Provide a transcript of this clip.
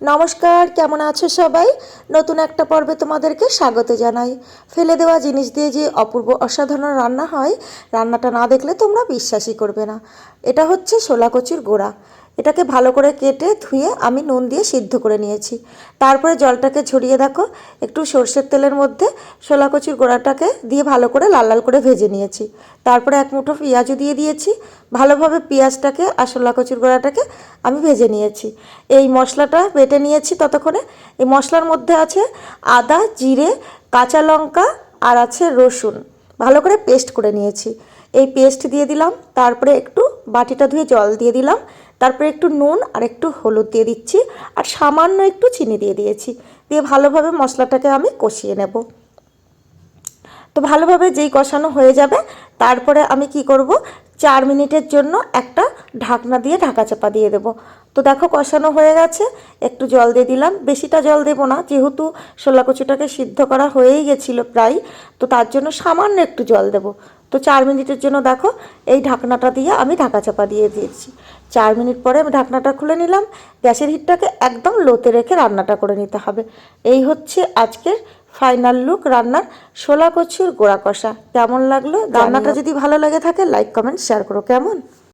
নমস্কার, কেমন আছো সবাই? নতুন একটা পর্বে তোমাদেরকে স্বাগত জানাই। ফেলে দেওয়া জিনিস দিয়ে যে অপূর্ব অসাধারণ রান্না হয়, রান্নাটা না দেখলে তোমরা বিশ্বাসই করবে না। এটা হচ্ছে শোলা কচুর গোড়া। এটাকে ভালো করে কেটে ধুয়ে আমি নুন দিয়ে সিদ্ধ করে নিয়েছি। তারপরে জলটাকে ছড়িয়ে দেখো, একটু সর্ষের তেলের মধ্যে শোলা কচুর গোড়াটাকে দিয়ে ভালো করে লাল লাল করে ভেজে নিয়েছি। তারপরে এক মুঠো পেঁয়াজও দিয়ে দিয়েছি। ভালোভাবে পেঁয়াজটাকে আর শোলা কচুর গোড়াটাকে আমি ভেজে নিয়েছি। এই মশলাটা বেটে নিয়েছি ততক্ষণে। এই মশলার মধ্যে আছে আদা, জিরে, কাঁচা লঙ্কা আর আছে রসুন। ভালো করে পেস্ট করে নিয়েছি। এই পেস্ট দিয়ে দিলাম। তারপরে একটু বাটিটা ধুয়ে জল দিয়ে দিলাম। তারপরে একটু নুন আর একটু হলুদ দিয়ে দিচ্ছি আর সামান্য একটু চিনি দিয়ে দিয়েছি। দিয়ে ভালোভাবে মশলাটাকে আমি কষিয়ে নেব। তো ভালোভাবে যেই কষানো হয়ে যাবে, তারপরে আমি কি করব? চার মিনিটের জন্য একটা ঢাকনা দিয়ে ঢাকা চাপা দিয়ে দেবো। তো দেখো কষানো হয়ে গেছে, একটু জল দিয়ে দিলাম। বেশিটা জল দেবো না, যেহেতু শোলা কচুটাকে সিদ্ধ করা হয়েই গেছিল প্রায়, তো তার জন্য সামান্য একটু জল দেবো। তো চার মিনিটের জন্য দেখো এই ঢাকনাটা দিয়ে আমি ঢাকা চাপা দিয়ে দিয়েছি। চার মিনিট পরে আমি ঢাকনাটা খুলে নিলাম গ্যাসের হিটটাকে একদম লোতে রেখে রান্নাটা করে নিতে হবে। এই হচ্ছে আজকের ফাইনাল লুক রান্নার শোলা কচুর গোড়া কষা। কেমন লাগল? রান্নাটা যদি ভালো লাগে থাকে লাইক কমেন্ট শেয়ার করো। কেমন?